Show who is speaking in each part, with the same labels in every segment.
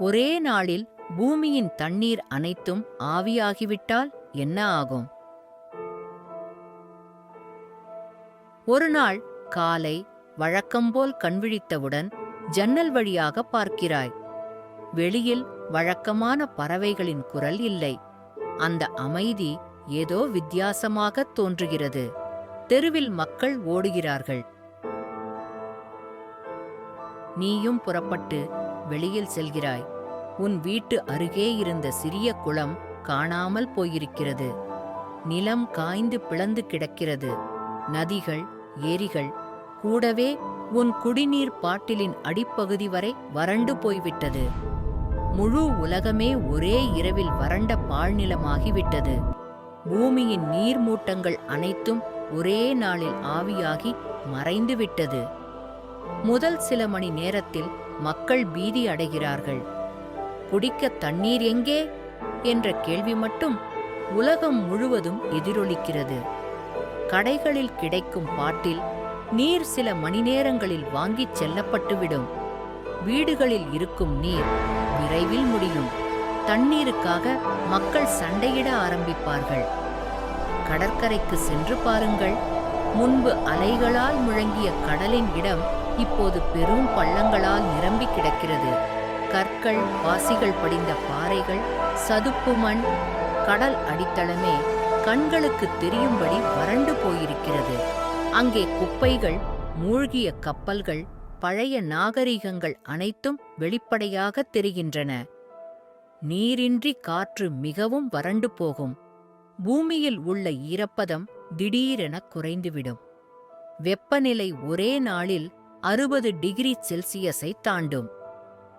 Speaker 1: ஒரே நாளில் பூமியின் தண்ணீர் அனைத்தும் ஆவியாகிவிட்டால் என்ன ஆகும்? ஒரு நாள் காலை வழக்கம்போல் கண்விழித்தவுடன் ஜன்னல் வழியாக பார்க்கிறாய். வெளியில் வழக்கமான பறவைகளின் குரல் இல்லை. அந்த அமைதி ஏதோ வித்தியாசமாக தோன்றுகிறது. தெருவில் மக்கள் ஓடுகிறார்கள். நீயும் புறப்பட்டு வெளியில் செல்கிறாய். உன் வீட்டு அருகே இருந்த சிறிய குளம் காணாமல் போயிருக்கிறது. நிலம் காய்ந்து பிளந்து கிடக்கிறது. நதிகள் ஏரிகள் கூடவே உன் குடிநீர் பாட்டிலின் அடிப்பகுதி வரை வறண்டு போய்விட்டது. முழு உலகமே ஒரே இரவில் வறண்ட பாழ்நிலமாகிவிட்டது பூமியின் நீர்மூட்டங்கள் அனைத்தும் ஒரே நாளில் ஆவியாகி மறைந்துவிட்டது. முதல் சில மணி நேரத்தில் மக்கள் பீதி அடைகிறார்கள். குடிக்க தண்ணீர் எங்கே? என்ற கேள்வி மட்டும் உலகம் முழுவதும் எதிரொலிக்கிறது. கடைகளில் கிடைக்கும் பாட்டில் நீர் சில மணி நேரங்களில் வாங்கிச் செல்லப்பட்டுவிடும். வீடுகளில் இருக்கும் நீர் விரைவில் முடியும். தண்ணீருக்காக மக்கள் சண்டையிட ஆரம்பிப்பார்கள். கடற்கரைக்கு சென்று பாருங்கள். முன்பு அலைகளால் முழங்கிய கடலின் இடம் இப்போது பெரும் பள்ளங்களால் நிரம்பி கிடக்கிறது. கற்கள் பாசிகள் படிந்த பாறைகள் சதுப்பு மண் கடல் அடித்தளமே கண்களுக்கு தெரியும்படி வறண்டு போயிருக்கிறது. அங்கே குப்பைகள் மூழ்கிய கப்பல்கள் பழைய நாகரிகங்கள் அனைத்தும் வெளிப்படையாக தெரிகின்றன. நீரின்றி காற்று மிகவும் வறண்டு போகும். பூமியில் உள்ள ஈரப்பதம் திடீரென குறைந்துவிடும். வெப்பநிலை ஒரே நாளில் அறுபது டிகிரி செல்சியஸை தாண்டும்.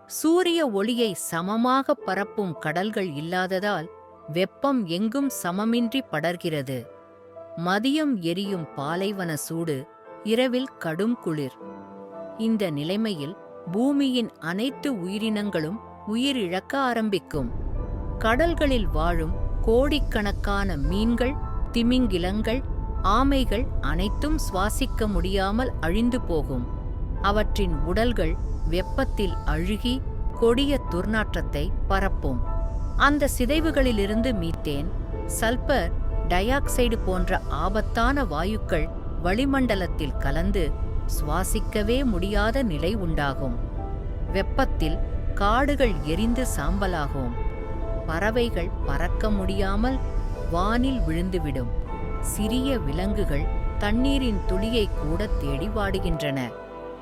Speaker 1: சூரிய ஒளியை சமமாக பரப்பும் கடல்கள் இல்லாததால் வெப்பம் எங்கும் சமமின்றி படர்கிறது. மதியம் எரியும் பாலைவன சூடு இரவில் கடும் குளிர். இந்த நிலைமையில் பூமியின் அனைத்து உயிரினங்களும் உயிரிழக்க ஆரம்பிக்கும். கடல்களில் வாழும் கோடிக்கணக்கான மீன்கள் திமிங்கிலங்கள் ஆமைகள் அனைத்தும் சுவாசிக்க முடியாமல் அழிந்து போகும். அவற்றின் உடல்கள் வெப்பத்தில் அழுகி கொடிய துர்நாற்றத்தை பரப்பும். அந்த சிதைவுகளிலிருந்து மீத்தேன் சல்பர் டையாக்சைடு போன்ற ஆபத்தான வாயுக்கள் வளிமண்டலத்தில் கலந்து சுவாசிக்கவே முடியாத நிலை உண்டாகும். வெப்பத்தில் காடுகள் எரிந்து சாம்பலாகும். பறவைகள் பறக்க முடியாமல் வானில் விழுந்துவிடும். சிறிய விலங்குகள் தண்ணீரின் துளியை கூட தேடி வாடுகின்றன.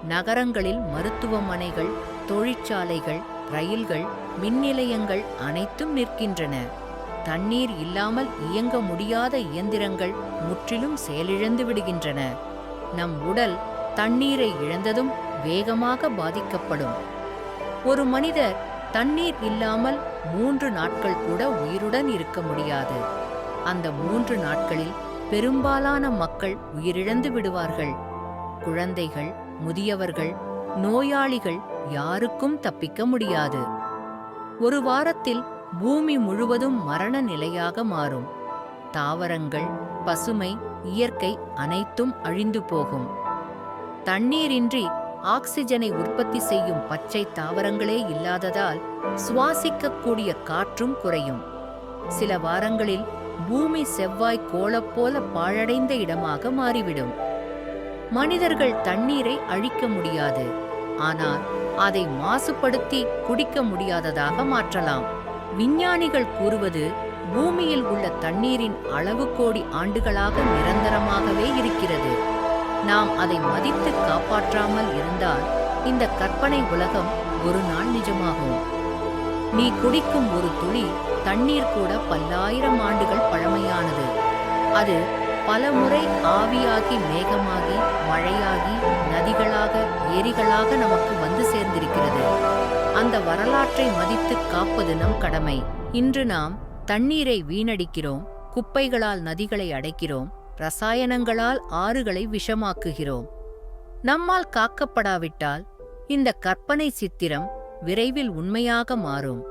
Speaker 1: நகரங்களில் மருத்துவமனைகள் தொழிற்சாலைகள் ரயில்கள் மின்நிலையங்கள் அனைத்தும் நிற்கின்றன. தண்ணீர் இல்லாமல் இயங்க முடியாத இயந்திரங்கள் முற்றிலும் செயலிழந்து விடுகின்றன. நம் உடல் தண்ணீரை இழந்ததும் வேகமாக பாதிக்கப்படும். ஒரு மனிதர் தண்ணீர் இல்லாமல் மூன்று நாட்கள் கூட உயிருடன் இருக்க முடியாது. அந்த மூன்று நாட்களில் பெரும்பாலான மக்கள் உயிரிழந்து விடுவார்கள். குழந்தைகள் முதியவர்கள் நோயாளிகள் யாருக்கும் தப்பிக்க முடியாது. ஒரு வாரத்தில் பூமி முழுவதும் மரண நிலையாக மாறும். தாவரங்கள் பசுமை இயற்கை அனைத்தும் அழிந்து போகும். தண்ணீரின்றி ஆக்சிஜனை உற்பத்தி செய்யும் பச்சை தாவரங்களே இல்லாததால் சுவாசிக்கக்கூடிய காற்றும் குறையும். சில வாரங்களில் பூமி செவ்வாய் கோலப்போல பாழடைந்த இடமாக மாறிவிடும். மனிதர்கள் தண்ணீரை அழிக்க முடியாது. ஆனால் அதை மாசுபடுத்தி குடிக்க முடியாததாக மாற்றலாம். விஞ்ஞானிகள் கூறுவது பூமியில் உள்ள தண்ணீரின் அளவு கோடி ஆண்டுகளாக நிரந்தரமாகவே இருக்கிறது. நாம் அதை மதித்து காப்பாற்றாமல் இருந்தால் இந்த கற்பனை உலகம் ஒரு நாள் நிஜமாகும். நீ குடிக்கும் ஒரு துளி தண்ணீர் கூட பல்லாயிரம் ஆண்டுகள் பழமையானது. அது பலமுறை ஆவியாகி மேகமாகி மழையாகி நதிகளாக ஏரிகளாக நமக்கு வந்து சேர்ந்திருக்கிறது. அந்த வரலாற்றை மதித்து காப்பது நம் கடமை. இன்று நாம் தண்ணீரை வீணடிக்கிறோம் குப்பைகளால் நதிகளை அடைக்கிறோம் ரசாயனங்களால் ஆறுகளை விஷமாக்குகிறோம். நம்மால் காக்கப்படாவிட்டால் இந்த கற்பனை சித்திரம் விரைவில் உண்மையாக மாறும்.